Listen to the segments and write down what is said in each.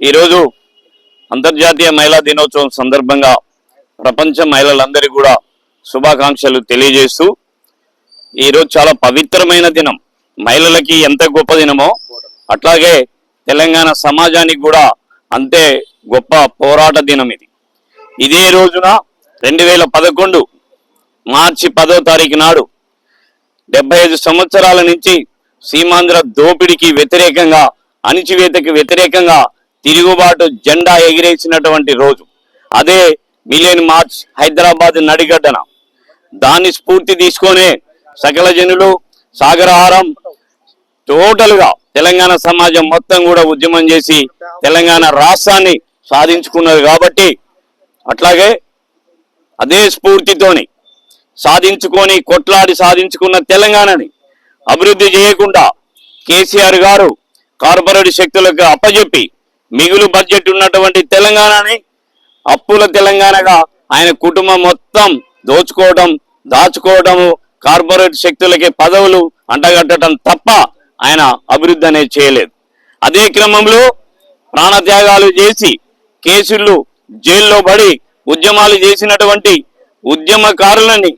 ఈరోజు అంతర్జాతీయ మహిళా దినోత్సవం సందర్భంగా ప్రపంచ మహిళలందరికీ కూడా శుభాకాంక్షలు తెలియజేస్తూ ఈరోజు చాలా పవిత్రమైన దినం. మహిళలకి ఎంత గొప్ప దినమో అట్లాగే తెలంగాణ సమాజానికి కూడా అంతే గొప్ప పోరాట దినం ఇది. ఇదే రోజున రెండు వేల పదకొండు మార్చి పదో తారీఖు నాడు డెబ్బై ఐదు సంవత్సరాల నుంచి సీమాంధ్ర దోపిడికి వ్యతిరేకంగా అణిచివేతకి వ్యతిరేకంగా తిరుగుబాటు జెండా ఎగిరేసినటువంటి రోజు. అదే మిలియన్ మార్చ్ హైదరాబాద్ నడిగడ్డన. దాన్ని స్ఫూర్తి తీసుకొనే సకల జనులు సాగరహారం టోటల్గా తెలంగాణ సమాజం మొత్తం కూడా ఉద్యమం చేసి తెలంగాణ రాష్ట్రాన్ని సాధించుకున్నారు కాబట్టి అట్లాగే అదే స్ఫూర్తితోని సాధించుకొని కొట్లాడి సాధించుకున్న తెలంగాణని అభివృద్ధి చేయకుండా కేసీఆర్ గారు కార్పొరేట్ శక్తులకు అప్పజెప్పి మిగులు బడ్జెట్ ఉన్నటువంటి తెలంగాణని అప్పుల తెలంగాణగా ఆయన కుటుంబం మొత్తం దోచుకోవడం దాచుకోవడము కార్పొరేట్ శక్తులకి పదవులు అంటగట్టడం తప్ప ఆయన అభివృద్ధి అనేది చేయలేదు. అదే క్రమంలో ప్రాణత్యాగాలు చేసి కేసులు జైల్లో పడి ఉద్యమాలు చేసినటువంటి ఉద్యమకారులని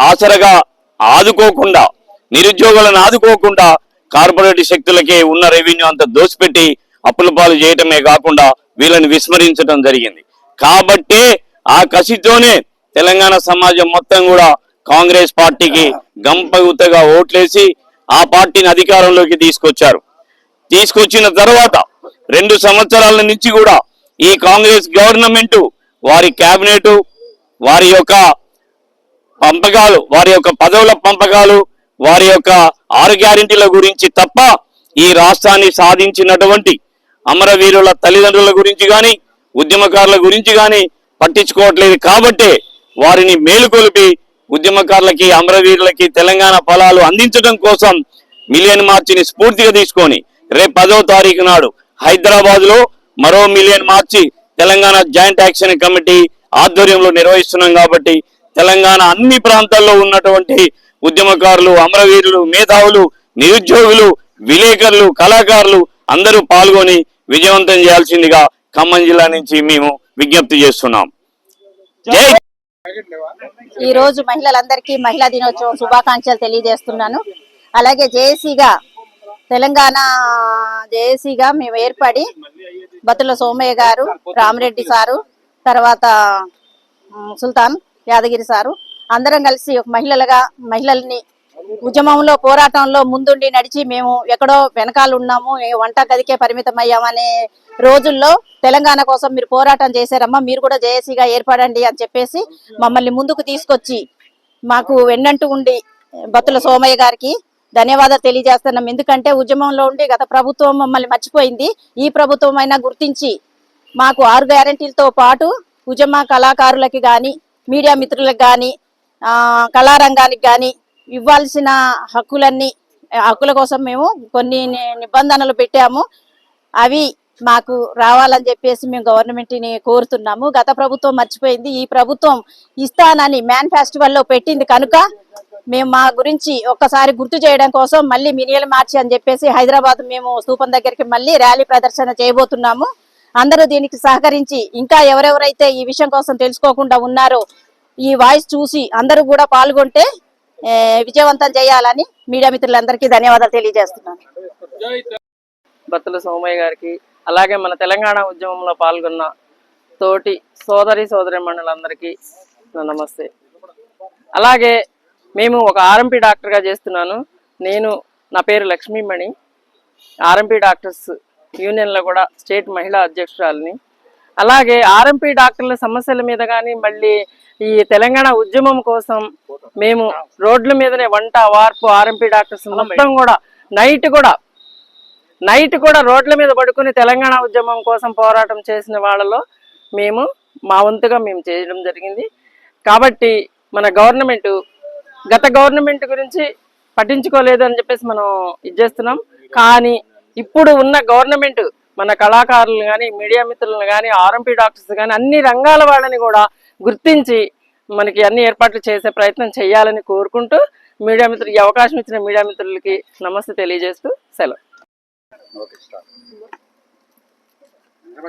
ఆసరగా ఆదుకోకుండా నిరుద్యోగులను ఆదుకోకుండా కార్పొరేట్ శక్తులకే ఉన్న రెవెన్యూ అంతా దోసిపెట్టి అప్పుల పాలు చేయటమే కాకుండా వీళ్ళని విస్మరించడం జరిగింది. కాబట్టే ఆ కసితోనే తెలంగాణ సమాజం మొత్తం కూడా కాంగ్రెస్ పార్టీకి గంపగుతగా ఓట్లేసి ఆ పార్టీని అధికారంలోకి తీసుకొచ్చారు. తీసుకొచ్చిన తర్వాత రెండు సంవత్సరాల నుంచి కూడా ఈ కాంగ్రెస్ గవర్నమెంట్ వారి క్యాబినెట్ వారి యొక్క పంపకాలు వారి యొక్క పదవుల పంపకాలు వారి యొక్క ఆరు గ్యారంటీల గురించి తప్ప ఈ రాష్ట్రాన్ని సాధించినటువంటి అమరవీరుల తల్లిదండ్రుల గురించి కానీ ఉద్యమకారుల గురించి కానీ పట్టించుకోవట్లేదు కాబట్టే వారిని మేలుకొలిపి ఉద్యమకారులకి అమరవీరులకి తెలంగాణ ఫలాలు అందించడం కోసం మిలియన్ మార్చిని స్ఫూర్తిగా తీసుకొని రేపు పదో తారీఖు నాడు హైదరాబాద్లో మరో million march Telangana joint action committee ఆధ్వర్యంలో నిర్వహిస్తున్నాం కాబట్టి తెలంగాణ అన్ని ప్రాంతాల్లో ఉన్నటువంటి ఉద్యమకారులు అమరవీరులు మేధావులు నిరుద్యోగులు విలేకరులు కళాకారులు అందరూ పాల్గొని విజయవంతం చేయాల్సిందిగా ఖమ్మం జిల్లా నుంచి మేము విజ్ఞప్తి చేస్తున్నాం. జై ఈ రోజు మహిళలందరికీ మహిళా దినోత్సవం శుభాకాంక్షలు తెలియజేస్తున్నాను. అలాగే జేఏసీగా తెలంగాణ జేఏసీగా మేము ఏర్పడి బతుల సోమయ్య గారు రామరెడ్డి సారు తర్వాత సుల్తాన్ యాదగిరి సారు అందరం కలిసి ఒక మహిళలుగా మహిళల్ని ఉద్యమంలో పోరాటంలో ముందుండి నడిచి మేము ఎక్కడో వెనకాల ఉన్నాము. వంట గదికే పరిమితం అయ్యామనే రోజుల్లో తెలంగాణ కోసం మీరు పోరాటం చేశారమ్మా. మీరు కూడా జేఏసీగా ఏర్పడండి అని చెప్పేసి మమ్మల్ని ముందుకు తీసుకొచ్చి మాకు వెన్నంటూ ఉండి బతుల సోమయ్య గారికి ధన్యవాదాలు తెలియజేస్తున్నాం. ఎందుకంటే ఉద్యమంలో ఉండి గత ప్రభుత్వం మమ్మల్ని మర్చిపోయింది. ఈ ప్రభుత్వం అయినా గుర్తించి మాకు ఆరు గ్యారంటీలతో పాటు ఉద్యమ కళాకారులకి కానీ మీడియా మిత్రులకు కానీ కళారంగానికి కానీ ఇవ్వాల్సిన హక్కులన్నీ హక్కుల కోసం మేము కొన్ని నిబంధనలు పెట్టాము. అవి మాకు రావాలని చెప్పేసి మేము గవర్నమెంట్ని కోరుతున్నాము. గత ప్రభుత్వం మర్చిపోయింది. ఈ ప్రభుత్వం ఇస్తానని మేనిఫెస్టివల్లో పెట్టింది కనుక మేము మా గురించి ఒక్కసారి గుర్తు చేయడం కోసం మళ్ళీ మినియల్ మార్చి అని చెప్పేసి హైదరాబాద్ మేము స్థూపం దగ్గరికి మళ్ళీ ర్యాలీ ప్రదర్శన చేయబోతున్నాము. అందరూ దీనికి సహకరించి ఇంకా ఎవరెవరైతే ఈ విషయం కోసం తెలుసుకోకుండా ఉన్నారో ఈ వాయిస్ చూసి అందరూ కూడా పాల్గొంటే విజయవంతం చేయాలని మీడియా మిత్రులందరికీ ధన్యవాదాలు తెలియజేస్తున్నాను. బత్తుల సోమయ్య గారికి అలాగే మన తెలంగాణ ఉద్యమంలో పాల్గొన్న తోటి సోదరి సోదరి మండలందరికీ నమస్తే. అలాగే మేము ఒక ఆర్ఎంపీ డాక్టర్గా చేస్తున్నాను. నేను నా పేరు లక్ష్మీమణి. ఆర్ఎంపీ డాక్టర్స్ యూనియన్లో కూడా స్టేట్ మహిళా అధ్యక్షురాలని. అలాగే ఆర్ఎంపీ డాక్టర్ల సమస్యల మీద కానీ మళ్ళీ ఈ తెలంగాణ ఉద్యమం కోసం మేము రోడ్ల మీదనే వంట వార్పు ఆర్ఎంపీ డాక్టర్స్ మొత్తం కూడా నైట్ కూడా నైట్ కూడా రోడ్ల మీద పడుకుని తెలంగాణ ఉద్యమం కోసం పోరాటం చేసిన వాళ్ళలో మేము మా వంతుగా మేము చేయడం జరిగింది. కాబట్టి మన గవర్నమెంట్ గత గవర్నమెంట్ గురించి పట్టించుకోలేదు అని చెప్పేసి మనం ఇది చేస్తున్నాం. కానీ ఇప్పుడు ఉన్న గవర్నమెంట్ మన కళాకారులు కానీ మీడియా మిత్రులను కానీ ఆర్ఎంపీ డాక్టర్స్ కానీ అన్ని రంగాల వాళ్ళని కూడా గుర్తించి మనకి అన్ని ఏర్పాట్లు చేసే ప్రయత్నం చేయాలని కోరుకుంటూ మీడియా మిత్రులకి అవకాశం ఇచ్చిన మీడియా మిత్రులకి నమస్తే తెలియజేస్తూ సెలవు.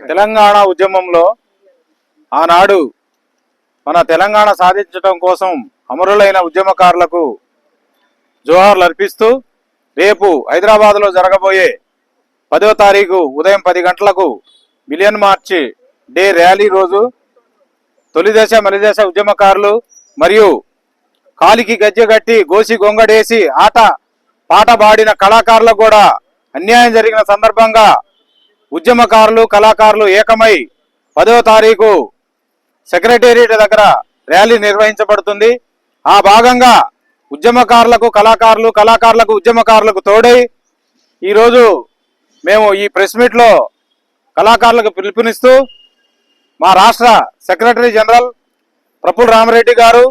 తెలంగాణ ఉద్యమంలో ఆనాడు మన తెలంగాణ సాధించడం కోసం అమరులైన ఉద్యమకారులకు జోహార్లు అర్పిస్తూ రేపు హైదరాబాద్లో జరగబోయే పదో తారీఖు ఉదయం పది గంటలకు మిలియన్ మార్చ్ డే ర్యాలీ రోజు. తొలిదశ మలిదశ ఉద్యమకారులు మరియు కాలికి గజ్జెగట్టి గోసి గొంగడేసి ఆట పాట పాడిన కళాకారులకు కూడా అన్యాయం జరిగిన సందర్భంగా ఉద్యమకారులు కళాకారులు ఏకమై పదవ తారీఖు సెక్రటేరియట్ దగ్గర ర్యాలీ నిర్వహించబడుతుంది. ఆ భాగంగా ఉద్యమకారులకు కళాకారులు కళాకారులకు ఉద్యమకారులకు తోడై ఈరోజు మేము ఈ ప్రెస్ మీట్లో కళాకారులకు పిలుపునిస్తూ మా రాష్ట్ర సెక్రటరీ జనరల్ ప్రఫుల్ రామరెడ్డి గారు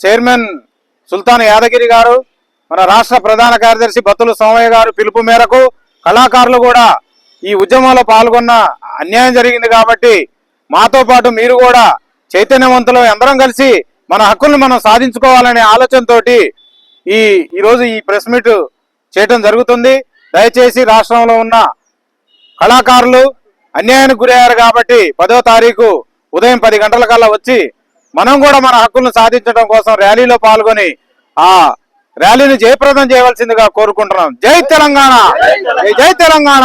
చైర్మన్ సుల్తాన్ యాదగిరి గారు మన రాష్ట్ర ప్రధాన కార్యదర్శి బత్తుల సోమయ్య గారు పిలుపు మేరకు కళాకారులు కూడా ఈ ఉద్యమంలో పాల్గొన్న అన్యాయం జరిగింది కాబట్టి మాతో పాటు మీరు కూడా చైతన్యవంతులు అందరం కలిసి మన హక్కుల్ని మనం సాధించుకోవాలనే ఆలోచనతోటి ఈ ఈరోజు ఈ ప్రెస్ మీట్ చేయటం జరుగుతుంది. దయచేసి రాష్ట్రంలో ఉన్న కళాకారులు అన్యాయానికి గురయ్యారు కాబట్టి పదో తారీఖు ఉదయం పది గంటల కల్లా వచ్చి మనం కూడా మన హక్కులను సాధించడం కోసం ర్యాలీలో పాల్గొని ఆ ర్యాలీని జయప్రదం చేయవలసిందిగా కోరుకుంటున్నాం. జై తెలంగాణ! జై జై తెలంగాణ!